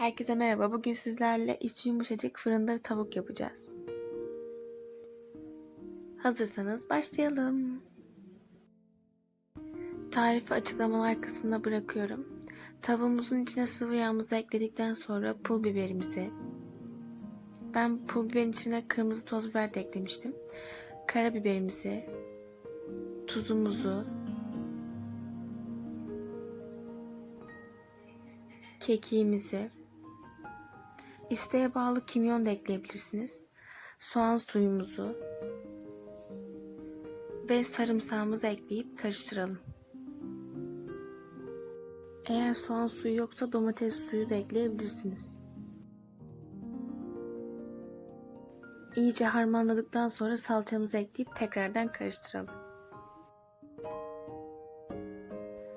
Herkese merhaba. Bugün sizlerle içi yumuşacık fırında tavuk yapacağız. Hazırsanız başlayalım. Tarifi açıklamalar kısmına bırakıyorum. Tavuğumuzun içine sıvı yağımızı ekledikten sonra pul biberimizi, ben pul biberin içine kırmızı toz biber de eklemiştim. Karabiberimizi, tuzumuzu, kekiğimizi, isteğe bağlı kimyon da ekleyebilirsiniz. Soğan suyumuzu ve sarımsağımızı ekleyip karıştıralım. Eğer soğan suyu yoksa domates suyu da ekleyebilirsiniz. İyice harmanladıktan sonra salçamızı ekleyip tekrardan karıştıralım.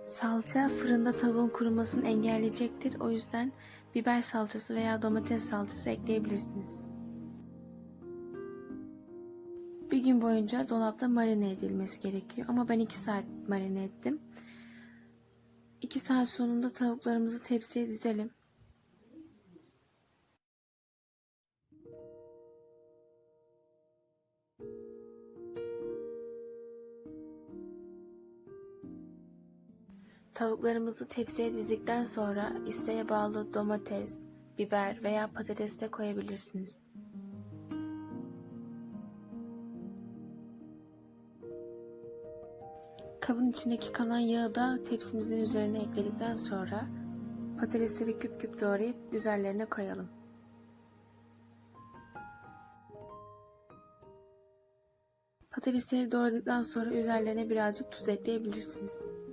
Salça fırında tavuğun kurumasını engelleyecektir. O yüzden biber salçası veya domates salçası ekleyebilirsiniz. Bir gün boyunca dolapta marine edilmesi gerekiyor ama ben 2 saat marine ettim. 2 saat sonunda tavuklarımızı tepsiye dizelim. Tavuklarımızı tepsiye dizdikten sonra isteğe bağlı domates, biber veya patates de koyabilirsiniz. Kabın içindeki kalan yağı da tepsimizin üzerine ekledikten sonra patatesleri küp küp doğrayıp üzerlerine koyalım. Patatesleri doğradıktan sonra üzerlerine birazcık tuz ekleyebilirsiniz.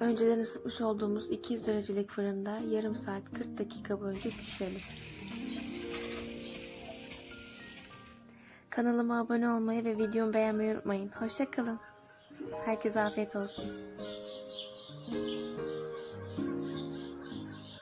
Önceden ısıtmış olduğumuz 200 derecelik fırında yarım saat 40 dakika boyunca pişirelim. Kanalıma abone olmayı ve videomu beğenmeyi unutmayın. Hoşçakalın. Herkese afiyet olsun.